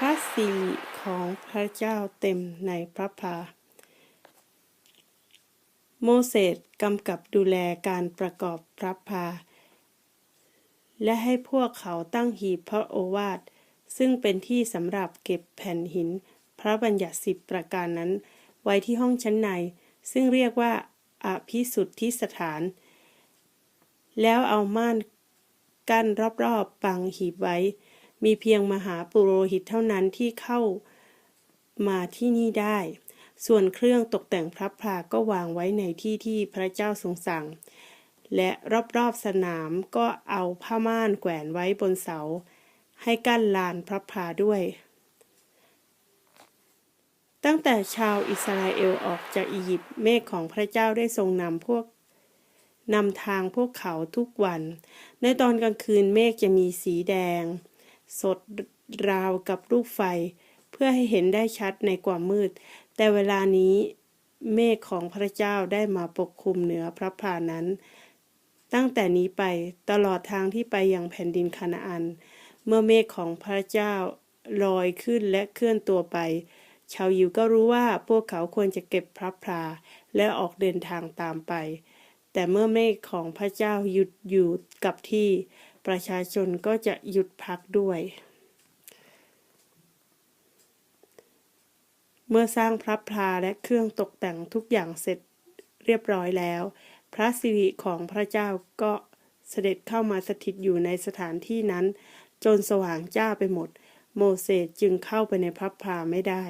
พระสิริของพระเจ้าเต็มในพระพา โมเสสกำกับดูแลการประกอบพระพา และให้พวกเขาตั้งหีบพระโอวาท ซึ่งเป็นที่สำหรับเก็บแผ่นหินพระบัญญัติสิบประการนั้น ไว้ที่ห้องชั้นใน ซึ่งเรียกว่าอภิสุทธิสถาน แล้วเอาม่านกั้นรอบๆปังหีบไว้ มีเพียงมหาปุโรหิตเท่านั้นที่เข้ามาที่นี่ได้ ส่วนเครื่องตกแต่งพระพลาก็วางไว้ในที่ที่พระเจ้าทรงสั่ง และรอบๆสนามก็เอาผ้าม่านแขวนไว้บนเสา ให้กั้นลานพระพลาด้วย ตั้งแต่ชาวอิสราเอลออกจากอียิปต์เมฆของพระเจ้าได้ทรงนำพวกนำทางพวกเขาทุกวัน ในตอนกลางคืนเมฆจะมีสีแดง สดราวกับลูกไฟ เพื่อให้เห็นได้ชัดในความมืด แต่เวลานี้เมฆของพระเจ้าได้มาปกคลุมเหนือพระพลานั้น ตั้งแต่นี้ไปตลอดทางที่ไปยังแผ่นดินคานาอัน เมื่อเมฆของพระเจ้าลอยขึ้นและเคลื่อนตัวไป ชาวยิวก็รู้ว่าพวกเขาควรจะเก็บพระพลาและออกเดินทางตามไป แต่เมื่อเมฆของพระเจ้าหยุดอยู่กับที่ ประชาชนก็จะหยุดพักด้วย เมื่อสร้างพระพลาและเครื่องตกแต่งทุกอย่างเสร็จเรียบร้อยแล้ว พระสิริของพระเจ้าก็เสด็จเข้ามาสถิตอยู่ในสถานที่นั้น จนสว่างจ้าไปหมด โมเสสจึงเข้าไปในพระพลาไม่ได้